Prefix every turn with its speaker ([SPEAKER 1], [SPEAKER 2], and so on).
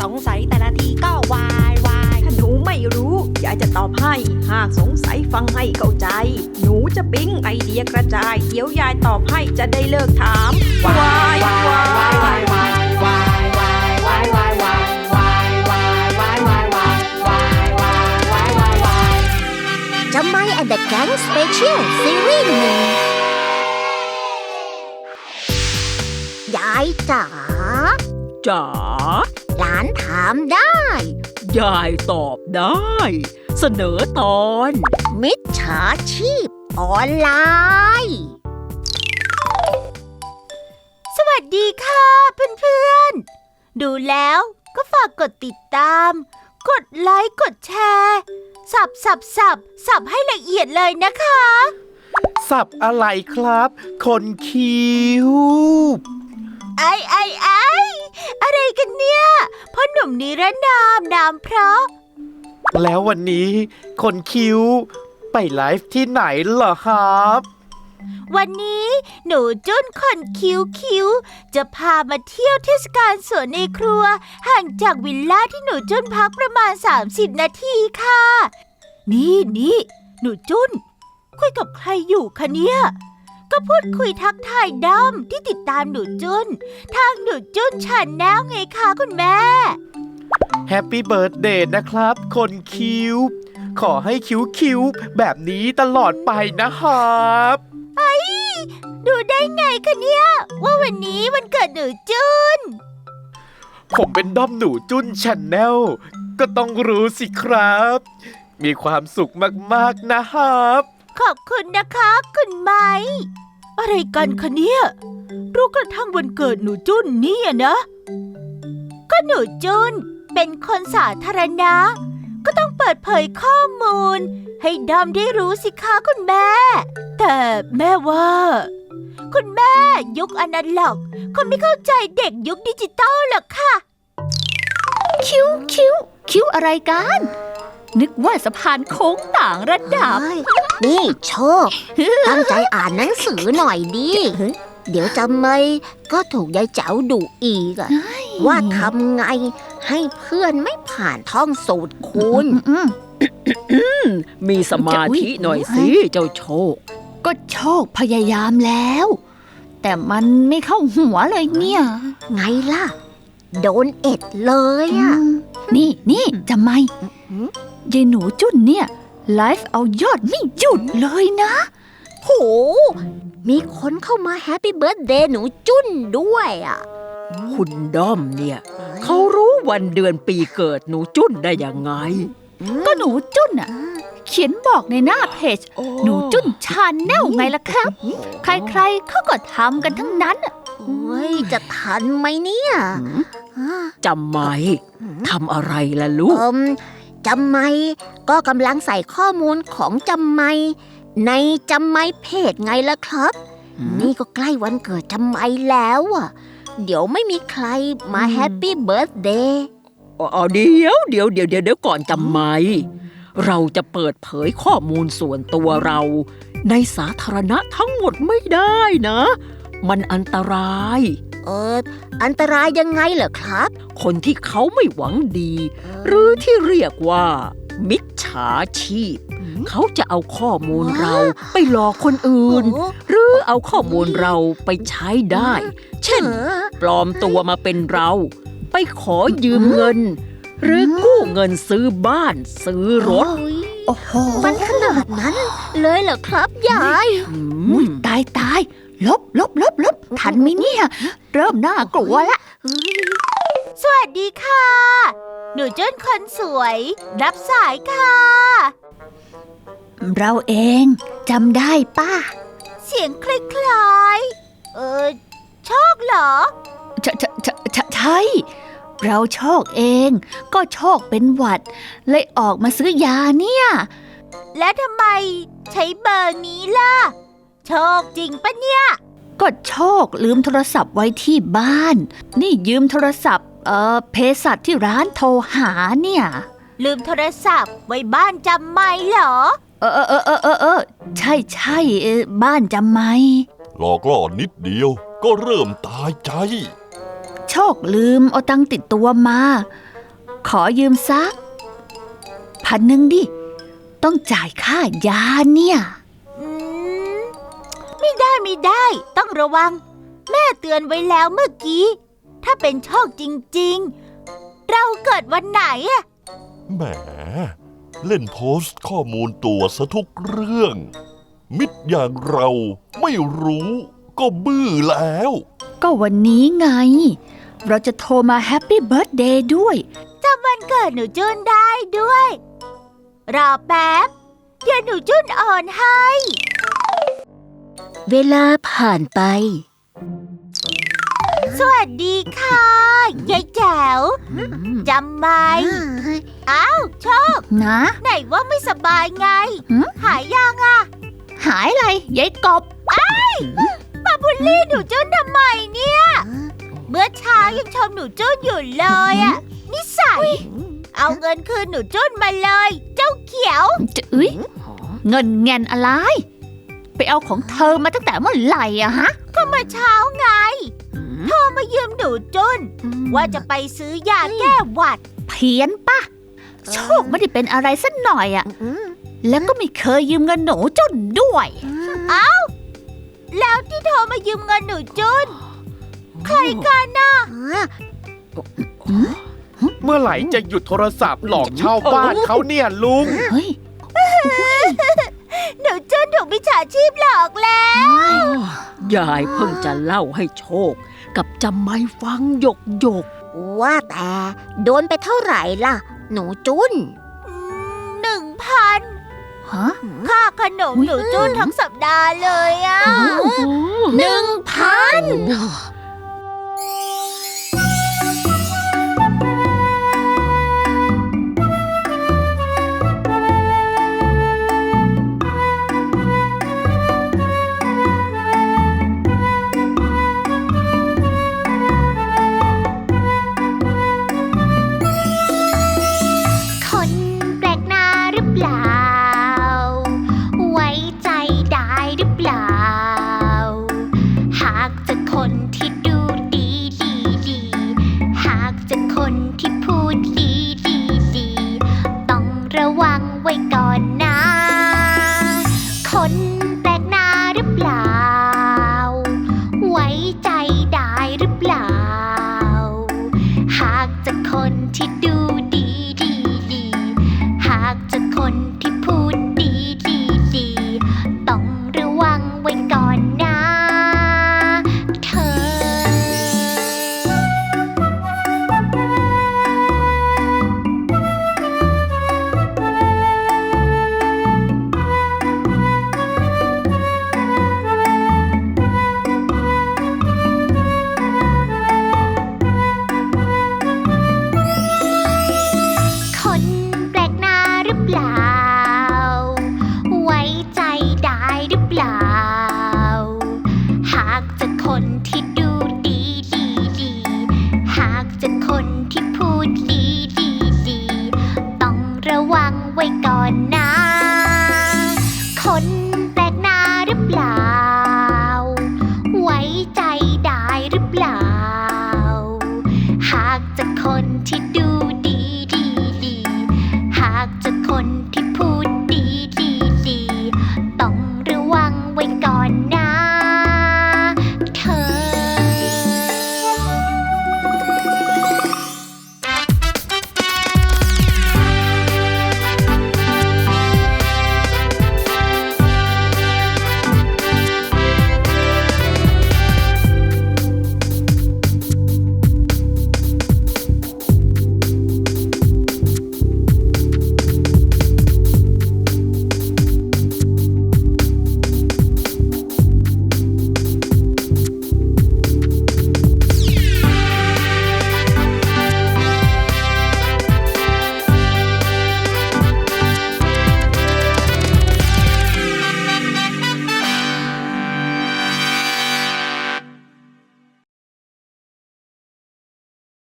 [SPEAKER 1] สงสัยแต่ละทีก็วายวาย
[SPEAKER 2] ถ้าหนูไม่รู้ยายจะตอบให้ หากสงสัยฟังให้เข้าใจ หนูจะปิ๊งไอเดียกระจาย เดี๋ยวยายตอบให้จะได้เลิกถามวายวาย
[SPEAKER 3] จำไม่แอนด์แก๊งสเปเชียลซีรีส์หนึ่งยายจ๋า
[SPEAKER 2] จ๋า
[SPEAKER 3] หลานถามได้
[SPEAKER 2] ยายตอบได้ เสนอตอน
[SPEAKER 3] มิจฉาชีพออนไลน์
[SPEAKER 4] สวัสดีค่ะเพื่อนๆ ดูแล้วก็ฝากกดติดตาม กดไลค์ กดแชร์ สับสับสับสับให้ละเอียดเลยนะคะ
[SPEAKER 5] สับอะไรครับ คนคิ้ว
[SPEAKER 4] ไอ้ไอ้ไอ้ มนิรนามนามเพราะ
[SPEAKER 5] แล้ววันนี้คนคิ้ว ไปไลฟ์ที่ไหนเหรอครับ
[SPEAKER 4] วันนี้หนูจุ้นคนคิ้วคิ้วจะพามาเที่ยวเทศกาลสวนในครัว ห่างจากวิลล่าที่หนูจุ้นพักประมาณ 30 นาทีค่ะ นี่นี่หนูจุ้น คุยกับใครอยู่คะเนี่ย ก็พูดคุยทักทายด้อมที่ติดตามหนูจุ้นทางหนูจุ้นฉันแนวไงคะคุณแม่
[SPEAKER 5] แฮปปี้เบิร์ดเดย์นะครับ คนคิ้ว ขอให้คิ้วคิ้วๆแบบนี้ตลอดไปนะครับ
[SPEAKER 4] ดูได้ไงคะเนี่ย ว่าวันนี้วันเกิดหนูจุ้น
[SPEAKER 5] ผมเป็นด้อมหนูจุ้นชนแนลก็ต้องรู้สิครับ มีความสุขมากๆนะครับ
[SPEAKER 4] ขอบคุณนะคะคุณไม้อะไรกันคะเนี่ยรู้กระทั่งวันเกิดหนูจุ้นเนี่ยนะ ก็หนูจุ้น เป็นคนสาธารณะ ก็ต้องเปิดเผยข้อมูล ให้ดอมได้รู้สิคะคุณแม่ แต่แม่ว่า คุณแม่ยุคอนาล็อกคงไม่เข้าใจเด็กยุคดิจิตอลหรอกค่ะ
[SPEAKER 6] คิ้วคิ้วคิ้วอะไรกัน นึกว่าสะพานโค้งต่างระดับ
[SPEAKER 3] เฮ้ยนี่โชค ตั้งใจอ่านหนังสือหน่อยดิ เดี๋ยวจำไม่ก็ถูกยายเจ้าดุอีกอะว่าทำไง ให้เพื่อนไม่ผ่านท่องสูตรคูณ
[SPEAKER 2] มีสมาธิหน่อยสิ เจ้าโชค
[SPEAKER 6] ก็โชคพยายามแล้ว แต่มันไม่เข้าหัวเลยเนี่ย
[SPEAKER 3] ไงล่ะ โดนเอ็ดเลยอะ
[SPEAKER 6] นี่นี่จำไม่
[SPEAKER 3] อืม
[SPEAKER 6] ยายหนูจุ้นเนี่ย ไลฟ์เอายอดไม่หยุดเลยนะ
[SPEAKER 3] โห มีคนเข้ามาแฮปปี้เบิร์ดเดย์หนูจุ้นด้วยอะ
[SPEAKER 2] คุณด้อมเนี่ย เขารู้ วันเดือนปีเกิดหนูจุ้นได้ยังไง
[SPEAKER 6] ก็หนูจุ้นอะเขียนบอกในหน้าเพจ หนูจุ้นชาแนลไงล่ะครับ ใครๆเขาก็ทำกันทั้งนั้นอะ
[SPEAKER 3] โอ้ยจะทันไหมเนี่ยอ่า
[SPEAKER 2] จำไหมทำอะไรล่ะลูก
[SPEAKER 3] เอิมจำไม่ก็กำลังใส่ข้อมูลของจำไม่ในจำไม่เพจไงล่ะครับ นี่ก็ใกล้วันเกิดจำไม่แล้วอะ เดี๋ยวไม่มีใครมา
[SPEAKER 2] อืม
[SPEAKER 3] แฮปปี้เบิร์ d เดย์
[SPEAKER 2] อ๋อเดี๋ยวเดี๋ยวเดี๋ยวเดี๋ยวเดี๋ยวก่อนจำไหม เราจะเปิดเผยข้อมูลส่วนตัวเรา ในสาธารณะทั้งหมดไม่ได้นะ มันอันตราย
[SPEAKER 3] เออ อันตรายยังไงเหรอครับ
[SPEAKER 2] คนที่เขาไม่หวังดี หรือที่เรียกว่า มิจฉาชีพ เขาจะเอาข้อมูลเราไปหลอกคนอื่น
[SPEAKER 3] โอ้
[SPEAKER 2] ห รือเอาข้อมูลเราไปใช้ได้ เช่น
[SPEAKER 3] เออ
[SPEAKER 2] ปลอมตัวมาเป็นเรา ไปขอยืมเงิน หรือกู้เงินซื้อบ้านซื้อรถ
[SPEAKER 3] โอ้ย
[SPEAKER 6] โอ้โห
[SPEAKER 3] มันขนาดนั้น เลยเหรอครับยาย
[SPEAKER 2] อื
[SPEAKER 6] อุ๊ย
[SPEAKER 2] ม
[SPEAKER 6] ตายตายลบลบลบลบทันไหมเนี่ย เริ่มน่ากลัวละ
[SPEAKER 4] สวัสดีค่ะ หนูจุ้นคนสวย รับสายค่ะ
[SPEAKER 6] เราเองจำได้ป้า
[SPEAKER 4] เสียงคล้ายๆ เออโชคเหรอ
[SPEAKER 6] ใช่ใช่ใช่ใช่ใช่ เราโชคเอง ก็โชคเป็นหวัด เลยออกมาซื้อยาเนี่ย
[SPEAKER 4] และทำไมใช้เบอร์นี้ล่ะ โชคจริงปะเนี่ย
[SPEAKER 6] ก็โชคลืมโทรศัพท์ไว้ที่บ้าน นี่ยืมโทรศัพท์ เอ่อเภสัชที่ร้านโทรหาเนี่ย
[SPEAKER 4] ลืมโทรศัพท์ไว้บ้านจำไม่เหรอ
[SPEAKER 6] เออเออเออเออเออเออใช่ใช่เออบ้านจำไหม
[SPEAKER 7] หลอกล่อนิดเดียว ก็เริ่มตายใจ
[SPEAKER 6] จโชคลืมเอาตังค์ติดตัวมา ขอยืมสักพันหนึ่งดิ ต้องจ่ายค่ายาเนี่ย
[SPEAKER 4] อืมไม่ได้ไม่ได้ ต้องระวัง แม่เตือนไว้แล้วเมื่อกี้ ถ้าเป็นโชคจริง ๆ เราเกิดวันไหนอะ
[SPEAKER 7] แหม เล่นโพสต์ข้อมูลตัวซะทุกเรื่อง มิตรอย่างเราไม่รู้ก็บื้อแล้ว
[SPEAKER 6] ก็วันนี้ไง เราจะโทรมาแฮปปี้เบิร์ a เดย์ด้วย
[SPEAKER 4] จำวันเกิดหนูจุนได้ด้วย รอแป๊บ เดี๋ยวหนูจุนอ่อนให้
[SPEAKER 3] เวลาผ่านไป
[SPEAKER 4] สวัสดีค่ะยายแจ๋วจำไหมอ้าวโชค
[SPEAKER 6] นะ
[SPEAKER 4] ไหนว่าไม่สบายไง
[SPEAKER 6] หืม
[SPEAKER 4] หายยังอะ
[SPEAKER 6] หายอะไรยายกบ
[SPEAKER 4] มาบุลลี่หนูจุนทำไมเนี่ย เมื่อเช้ายังชมหนูจุนอยู่เลยอะนิสัย เอาเงินคืนหนูจุนมาเลย เจ้าเขียว
[SPEAKER 6] จะเอ้ยเงินแงนอะไร ไปเอาของเธอมาตั้งแต่เมื่อไหร่อะฮะ
[SPEAKER 4] ก็เมื่อเช้าไง โทรมายืมหนูจุนว่าจะไปซื้อยาแก้หวัด
[SPEAKER 6] เพี้ยนปะ โชคไม่ได้เป็นอะไรสักหน่อยอะแล้วก็ไม่เคยยืมเงินหนูจนด้วย
[SPEAKER 4] แล้วที่โทรมายืมเงินหนูจุนใครกันน่ะ
[SPEAKER 5] เมื่อไหร่จะหยุดโทรศัพท์หลอกเช่าบ้านเขาเนี่ยลุง
[SPEAKER 6] เฮ้ย
[SPEAKER 4] หนูจุนถูกมิจฉาชีพหลอกแล้ว
[SPEAKER 2] ยายเพิ่งจะเล่าให้โชค กับจำไม่ฟังหยกหยก
[SPEAKER 3] ว่าแต่โดนไปเท่าไหร่ล่ะ หนูจุน
[SPEAKER 4] หนึ่งพัน
[SPEAKER 6] ฮะ
[SPEAKER 4] ค่าขนมหนูจุนทั้งสัปดาห์เลยอะ
[SPEAKER 3] หนึ่งพัน
[SPEAKER 8] คน ไว้ก่อนนะ ไว้ก่อนนะ